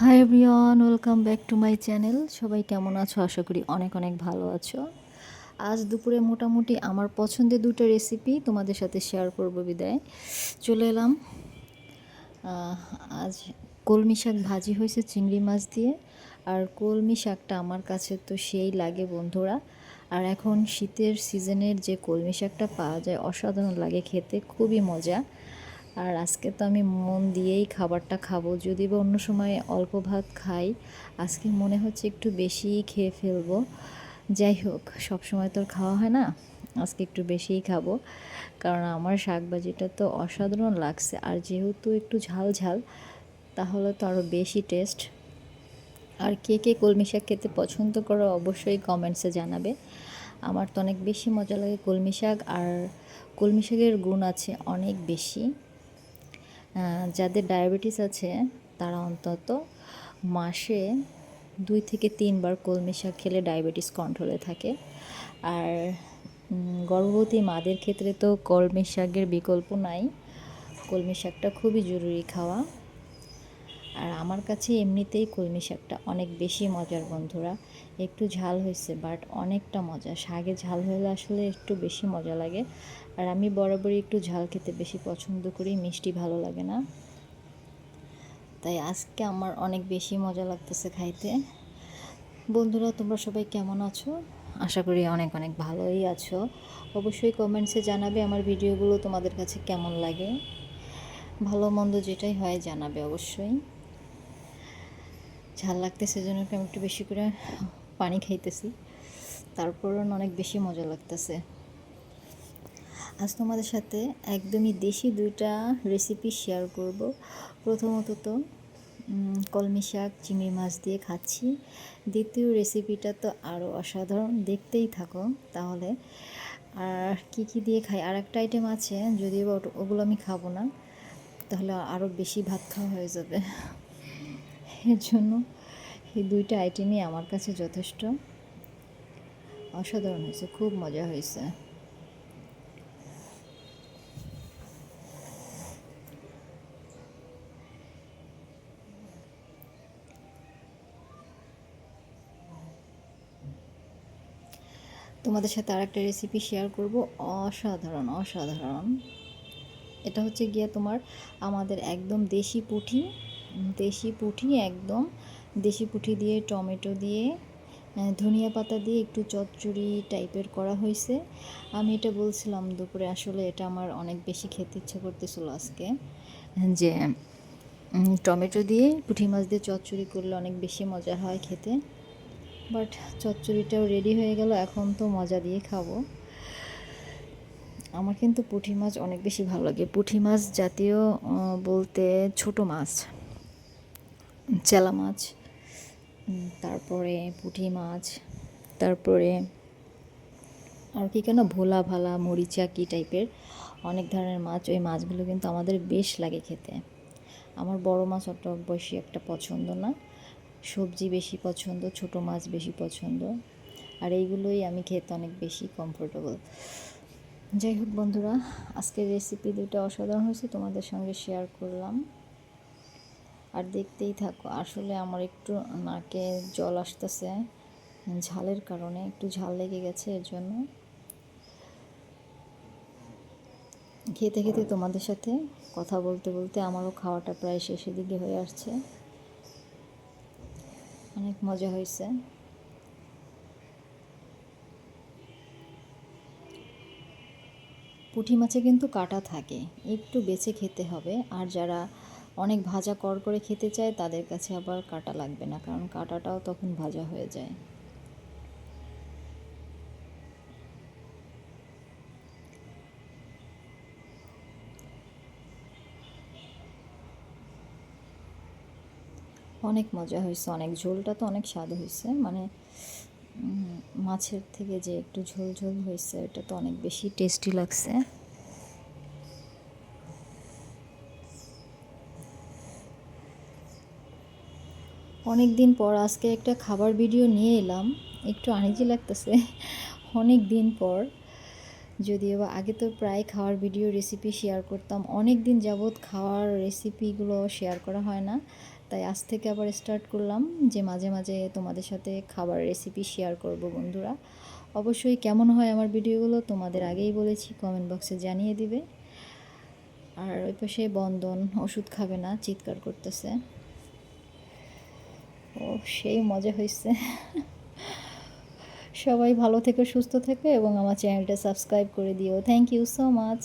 Hi everyone welcome back to my channel সবাই কেমন আছো? আশা করি অনেক অনেক ভালো আছো। আজ দুপুরে মোটামুটি আমার পছন্দের দুটো রেসিপি তোমাদের সাথে শেয়ার করব বিদায়। চলে এলাম। আজ কলমি শাক ভাজি হয়েছে চিংড়ি মাছ দিয়ে। আর কলমি শাকটা আমার কাছে তো সেই লাগে বন্ধুরা। আর এখন শীতের সিজনের যে কলমি শাকটা পাওয়া যায়, অসাধারণ লাগে খেতে, খুবই মজা। আর আজকে তো আমি মন দিয়েই খাবারটা খাব। যদি বা অন্য সময় অল্প ভাত খাই, আজকে মনে হচ্ছে একটু বেশিই খেয়ে ফেলব। যাই হোক, সব সময় তো খাওয়া হয় না, আজকে একটু বেশিই খাব। কারণ আমার শাকভাজিটা তো অসাধারণ লাগছে, আর যেহেতু একটু ঝাল ঝাল, তাহলে তো আরও বেশি টেস্ট। আর কে কে কলমি শাক খেতে পছন্দ করো অবশ্যই কমেন্টসে জানাবে। আমার তো অনেক বেশি মজা লাগে কলমি শাক, আর কলমি শাকের গুণ আছে অনেক বেশি। যাদের ডায়াবেটিস আছে, তারা অন্তত মাসে দুই থেকে তিনবার কলমি শাক খেলে ডায়াবেটিস কন্ট্রোলে থাকে। আর গর্ভবতী মাদের ক্ষেত্রে তো কলমি শাকের বিকল্প নাই। কলমি শাকটা খুবই জরুরি খাওয়া। আর আমার কাছে এমনিতেই কলমি শাকটা অনেক বেশি মজার বন্ধুরা। একটু ঝাল হয়েছে বাট অনেকটা মজা। শাকে ঝাল হলে আসলে একটু বেশি মজা লাগে। আর আমি বরাবরই একটু ঝাল খেতে বেশি পছন্দ করি, মিষ্টি ভালো লাগে না। তাই আজকে আমার অনেক বেশি মজা লাগতেছে খাইতে। বন্ধুরা, তোমরা সবাই কেমন আছো? আশা করি অনেক অনেক ভালোই আছো। অবশ্যই কমেন্টসে জানাবে আমার ভিডিওগুলো তোমাদের কাছে কেমন লাগে। ভালো মন্দ যেটাই হয় জানাবে অবশ্যই। ঝাল লাগতেছে জন্য আমি একটু বেশি করে পানি খাইতেছি। তারপরও অনেক বেশি মজা লাগতেছে। আজ তোমাদের সাথে একদমই দেশি দুইটা রেসিপি শেয়ার করব। প্রথমত তো কলমি শাক, চিংড়ি মাছ দিয়ে খাচ্ছি। দ্বিতীয় রেসিপিটা তো আরও অসাধারণ, দেখতেই থাকো তাহলে। আর কি কি দিয়ে খাই? আর একটা আইটেম আছে, যদিও ওগুলো আমি খাব না, তাহলে আরও বেশি ভাত খাওয়া হয়ে যাবে। এর জন্য এই দুইটা আইটেমই আমার কাছে যথেষ্ট। অসাধারণ হয়েছে খুব মজা হয়েছে। তোমাদের সাথে আরেকটা রেসিপি শেয়ার করব। অসাধারণ অসাধারণ। এটা হচ্ছে গিয়ে তোমার আমাদের একদম দেশি উম, দেশি পুঁটি একদম। দেশি পুঁটি দিয়ে, টমেটো দিয়ে ধনিয়া পাতা দিয়ে একটু চচ্চড়ি টাইপের করা হয়েছে। আমি এটা বলছিলাম দুপুরে, আসলে এটা আমার অনেক বেশি খেতে ইচ্ছে করতেছিল আজকে, যে টমেটো দিয়ে পুঁটি মাছ দিয়ে চচ্চড়ি করলে অনেক বেশি মজা হয় খেতে। বাট চচ্চড়িটাও রেডি হয়ে গেল, এখন তো মজা দিয়ে খাব। আমার কিন্তু পুঁটি মাছ অনেক বেশি ভালো লাগে। পুঁটি মাছ জাতীয় বলতে ছোট মাছ। চেলা মাছ তারপরে পুঁটি মাছ, তারপরে আর কি কেন ভোলা ভালা, মরিচা কি টাইপের, অনেক ধরনের মাছ। ওই মাছগুলো কিন্তু আমাদের বেশ লাগে খেতে। আমার বড় মাছ অত বেশি একটা পছন্দ না। সবজি বেশি পছন্দ, ছোট মাছ বেশি পছন্দ। আর এইগুলোই আমি খেতে অনেক বেশি কমফোর্টেবল যাই হোক বন্ধুরা, আজকের রেসিপি দুটো অসাধারণ হয়েছে, তোমাদের সঙ্গে শেয়ার করলাম। আর দেখতেই থাকো, আসলে আমার একটু নাকে জল আসতেছে, ঝালের কারণে একটু ঝাল লেগে গেছে, এর জন্য। খেতে খেতে তোমাদের সাথে কথা বলতে বলতে আমারও খাওয়াটা প্রায় শেষের দিকে হয়ে আসছে। অনেক মজা হয়েছে। পুঁটি মাছে কিন্তু কাটা থাকে, একটু বেছে খেতে হবে। আর যারা অনেক ভাজা কর করে খেতে চায়, তাদের কাছে আবার কাটা লাগবে না, কারণ কাটাটাও তখন ভাজা হয়ে যায়। অনেক মজা হয়েছে, অনেক ঝোলটা তো অনেক স্বাদ হয়েছে মানে মাছের থেকে যে একটু ঝোল ঝোল হয়েছে, এটা তো অনেক বেশি টেস্টি লাগছে। অনেক দিন পর আজকে একটা খাবার ভিডিও নিয়ে এলাম। একটু আনিজি লাগতেছে। অনেক দিন পর যদিও বা আগে তো প্রায় খাওয়ার ভিডিও রেসিপি শেয়ার করতাম অনেক দিন যাবৎ খাওয়ার রেসিপিগুলো শেয়ার করা হয় না। তাই আজ থেকে আবার স্টার্ট করলাম যে মাঝে মাঝে তোমাদের সাথে খাবার রেসিপি শেয়ার করব বন্ধুরা। অবশ্যই কেমন হয় আমার ভিডিওগুলো তোমাদের আগেই বলেছি কমেন্ট বক্সে জানিয়ে দিবে। আর ওই পাশে বন্ধন, ওষুধ খাবে না, চিৎকার করতেছে। ও সেই মজা হয়েছে সবাই ভালো থেকে, সুস্থ থেকো এবং আমার চ্যানেলটা সাবস্ক্রাইব করে দিও। Thank you so much